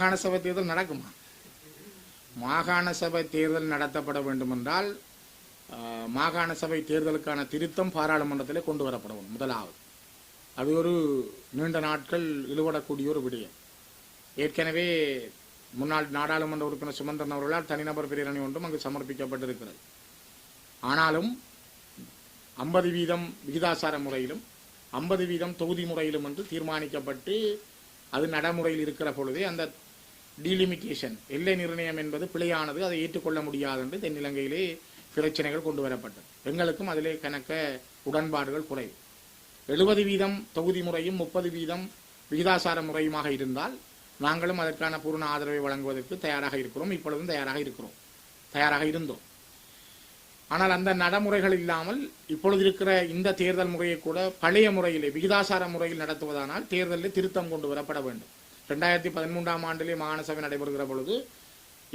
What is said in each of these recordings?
மாகாண சபை தேர்தல் நடக்குமா? மாகாண சபை தேர்தல் நடத்தப்பட வேண்டுமென்றால் மாகாண சபை தேர்தலுக்கான திருத்தம் பாராளுமன்றத்திலே கொண்டு வரப்படும் முதலாவது. அது ஒரு நீண்ட நாட்கள் இழுபடக்கூடிய ஒரு விடயம். ஏற்கனவே முன்னாள் நாடாளுமன்ற உறுப்பினர் சுமந்திரன் அவர்களால் தனிநபர் பிரேரணி ஒன்றும் அங்கு சமர்ப்பிக்கப்பட்டிருக்கிறது. ஆனாலும் ஐம்பது வீதம் விகிதாசார முறையிலும் ஐம்பது வீதம் தொகுதி முறையிலும் என்று தீர்மானிக்கப்பட்டு அது நடைமுறையில் இருக்கிற பொழுதே அந்த டீலிமிட்டேஷன் எல்லை நிர்ணயம் என்பது பிழையானது அதை ஏற்றுக்கொள்ள முடியாது என்று தென்னிலங்கையிலே பிரச்சனைகள் கொண்டு வரப்பட்டது. எங்களுக்கும் அதிலே கணக்க உடன்பாடுகள் குறைவு. எழுபது வீதம் தொகுதி முறையும் முப்பது வீதம் விகிதாசார முறையுமாக இருந்தால் நாங்களும் அதற்கான பூர்ண ஆதரவை வழங்குவதற்கு தயாராக இருக்கிறோம். இப்பொழுதும் தயாராக இருக்கிறோம். தயாராக இருந்தோம். ஆனால் அந்த நடைமுறைகள் இல்லாமல் இப்பொழுது இருக்கிற இந்த தேர்தல் முறையை கூட பழைய முறையிலே விகிதாசார முறையில் நடத்துவதானால் தேர்தலில் திருத்தம் கொண்டு வரப்பட வேண்டும். ரெண்டாயிரத்தி பதிமூன்றாம் ஆண்டிலே மாகாணசபை நடைபெறுகிற பொழுது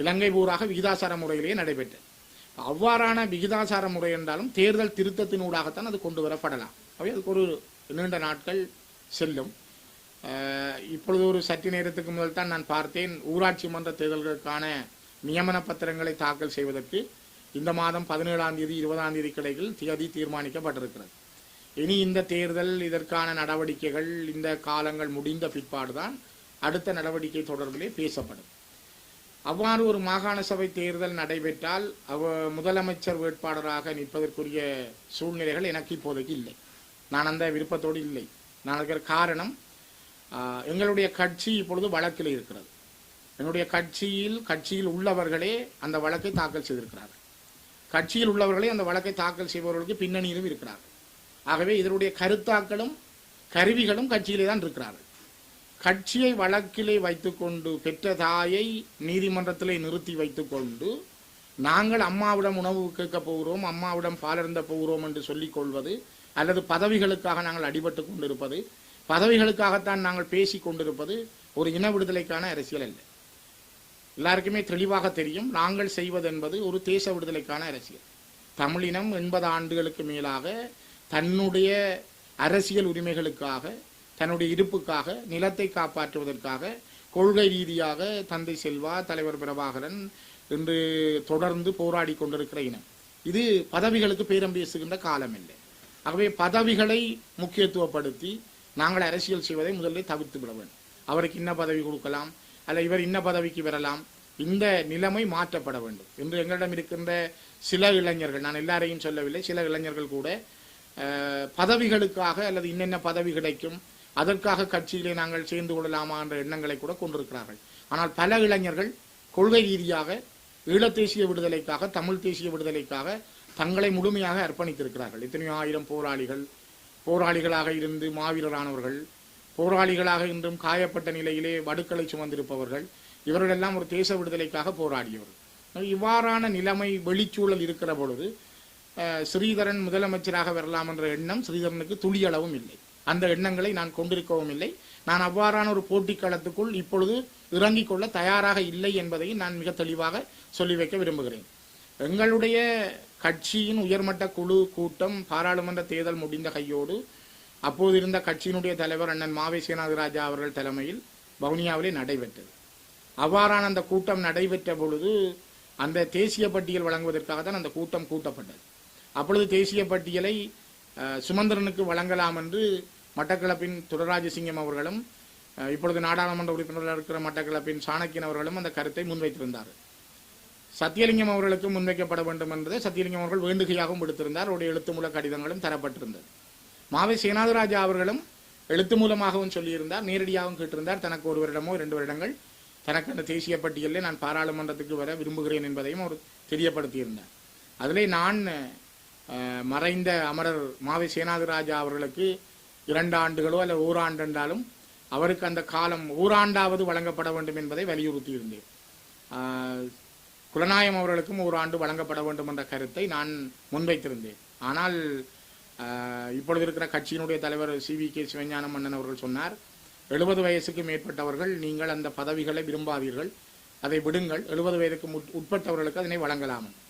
இலங்கை பூராக விகிதாசார முறையிலேயே நடைபெற்றது. அவ்வாறான விகிதாசார முறை என்றாலும் தேர்தல் திருத்தத்தினூடாகத்தான் அது கொண்டு வரப்படலாம். அவை அதுக்கு ஒரு நீண்ட நாட்கள் செல்லும். இப்பொழுது ஒரு சற்று நேரத்துக்கு முதல் தான் நான் பார்த்தேன் ஊராட்சி மன்ற தேர்தல்களுக்கான நியமன பத்திரங்களை தாக்கல் செய்வதற்கு இந்த மாதம் பதினேழாம் தேதி இருபதாம் தேதி கிடையில் தேதி தீர்மானிக்கப்பட்டிருக்கிறது. இனி இந்த தேர்தல் இதற்கான நடவடிக்கைகள் இந்த காலங்கள் முடிந்த பிற்பாடுதான் அடுத்த நடவடிக்கை தொடர்பிலே பேசப்படும். அவ்வாறு ஒரு மாகாண சபை தேர்தல் நடைபெற்றால் அவ முதலமைச்சர் வேட்பாளராக நிற்பதற்குரிய சூழ்நிலைகள் எனக்கு இப்போதைக்கு இல்லை. நான் அந்த விருப்பத்தோடு இல்லை. நான் இருக்கிற காரணம் எங்களுடைய கட்சி இப்பொழுது வழக்கில் இருக்கிறது. என்னுடைய கட்சியில் கட்சியில் உள்ளவர்களே அந்த வழக்கை தாக்கல் செய்திருக்கிறார்கள். கட்சியில் உள்ளவர்களே அந்த வழக்கை தாக்கல் செய்பவர்களுக்கு பின்னணியிலும் இருக்கிறார்கள். ஆகவே இதனுடைய கருத்தாக்களும் கருவிகளும் கட்சியிலே தான் இருக்கிறார்கள். கட்சியை வழக்கிலே வைத்துக்கொண்டு பெற்ற தாயை நீதிமன்றத்திலே நிறுத்தி வைத்துக்கொண்டு நாங்கள் அம்மாவிடம் உணவு கேட்க போகிறோம் அம்மாவிடம் பாலருந்த போகிறோம் என்று சொல்லிக் கொள்வது அல்லது பதவிகளுக்காக நாங்கள் அடிபட்டு கொண்டிருப்பது பதவிகளுக்காகத்தான் நாங்கள் பேசிக் கொண்டிருப்பது ஒரு இன விடுதலைக்கான அரசியல் அல்ல. எல்லாருக்குமே தெளிவாக தெரியும் நாங்கள் செய்வது என்பது ஒரு தேச விடுதலைக்கான அரசியல். தமிழினம் எண்பது ஆண்டுகளுக்கு மேலாக தன்னுடைய அரசியல் உரிமைகளுக்காக தன்னுடைய இருப்புக்காக நிலத்தை காப்பாற்றுவதற்காக கொள்கை ரீதியாக தந்தை செல்வா தலைவர் பிரபாகரன் என்று தொடர்ந்து போராடி கொண்டிருக்கிற இனம். இது பதவிகளுக்கு பேரம் பேசுகின்ற காலம் இல்லை ஆகவே பதவிகளை முக்கியத்துவப்படுத்தி நாங்கள் அரசியல் செய்வதை முதலில் தவிர்த்து விட வேண்டும். அவருக்கு இன்ன பதவி கொடுக்கலாம் அல்ல இவர் இன்ன பதவிக்கு வரலாம் இந்த நிலைமை மாற்றப்பட வேண்டும். என்று எங்களிடம் இருக்கின்ற சில இளைஞர்கள் நான் எல்லாரையும் சொல்லவில்லை சில இளைஞர்கள் கூட பதவிகளுக்காக அல்லது இன்னென்ன பதவி கிடைக்கும் அதற்காக கட்சியிலே நாங்கள் சேர்ந்து கொள்ளலாமா என்ற எண்ணங்களை கூட கொண்டிருக்கிறார்கள். ஆனால் பல இளைஞர்கள் கொள்கை ரீதியாக ஈழத் தேசிய விடுதலைக்காக தமிழ் தேசிய விடுதலைக்காக தங்களை முழுமையாக அர்ப்பணித்திருக்கிறார்கள். எத்தனையோ ஆயிரம் போராளிகள் போராளிகளாக இருந்து மாவீரரானவர்கள் போராளிகளாக இன்றும் காயப்பட்ட நிலையிலே வடுக்களை சுமந்திருப்பவர்கள் இவர்களெல்லாம் ஒரு தேச விடுதலைக்காக போராடியவர்கள். இவ்வாறான நிலைமை வெளிச்சூழல் இருக்கிற பொழுது ஸ்ரீதரன் முதலமைச்சராக வரலாம் என்ற எண்ணம் ஸ்ரீதரனுக்கு துளியளவும் இல்லை. அந்த எண்ணங்களை நான் கொண்டிருக்கவும் இல்லை. நான் அவ்வாறான ஒரு போட்டிக் களத்துக்குள் இப்பொழுது இறங்கிக் கொள்ள தயாராக இல்லை என்பதையும் நான் மிக தெளிவாக சொல்லி வைக்க விரும்புகிறேன். எங்களுடைய கட்சியின் உயர்மட்ட குழு கூட்டம் பாராளுமன்ற தேர்தல் முடிந்த கையோடு அப்போது இருந்த கட்சியினுடைய தலைவர் அண்ணன் மாவை சேனாதிராஜா அவர்கள் தலைமையில் வவுனியாவிலே நடைபெற்றது. அவ்வாறான அந்த கூட்டம் நடைபெற்ற பொழுது அந்த தேசிய பட்டியல் வழங்குவதற்காக தான் அந்த கூட்டம் கூட்டப்பட்டது. அப்பொழுது தேசிய பட்டியலை சுமந்திரனுக்கு வழங்கலாம் என்று மட்டக்களப்பின் துரராஜசிங்கம் அவர்களும் இப்பொழுது நாடாளுமன்ற உறுப்பினராக இருக்கிற மட்டக்களப்பின் சாணக்கியன் அவர்களும் அந்த கருத்தை முன்வைத்திருந்தார். சத்தியலிங்கம் அவர்களுக்கு முன்வைக்கப்பட வேண்டும் என்பதை சத்தியலிங்கம் அவர்கள் வேண்டுகையாகவும் விடுத்திருந்தார். அவருடைய எழுத்து மூல கடிதங்களும் தரப்பட்டிருந்தது. மாவை சேனாதராஜா அவர்களும் எழுத்து மூலமாகவும் சொல்லியிருந்தார் நேரடியாகவும் கேட்டிருந்தார். தனக்கு ஒரு வருடமோ இரண்டு வருடங்கள் தனக்கு அந்த தேசிய பட்டியலில் நான் பாராளுமன்றத்துக்கு வர விரும்புகிறேன் என்பதையும் அவர் தெரியப்படுத்தியிருந்தார். அதிலே நான் மறைந்த அமரர் மாவை சேனாதிராஜா அவர்களுக்கு இரண்டு ஆண்டுகளோ அல்ல ஓராண்டு என்றாலும் அவருக்கு அந்த காலம் ஓராண்டாவது வழங்கப்பட வேண்டும் என்பதை வலியுறுத்தியிருந்தேன். குலநாயம் அவர்களுக்கும் ஓராண்டு வழங்கப்பட வேண்டும் என்ற கருத்தை நான் முன்வைத்திருந்தேன். ஆனால் இப்பொழுது இருக்கிற கட்சியினுடைய தலைவர் சி. வி. கே. சிவஞானம் மன்னன் அவர்கள் சொன்னார் எழுபது வயசுக்கு மேற்பட்டவர்கள் நீங்கள் அந்த பதவிகளை விரும்பாதீர்கள். அதை விடுங்கள். எழுபது வயதுக்கு முட்- உட்பட்டவர்களுக்கு அதனை வழங்கலாம்.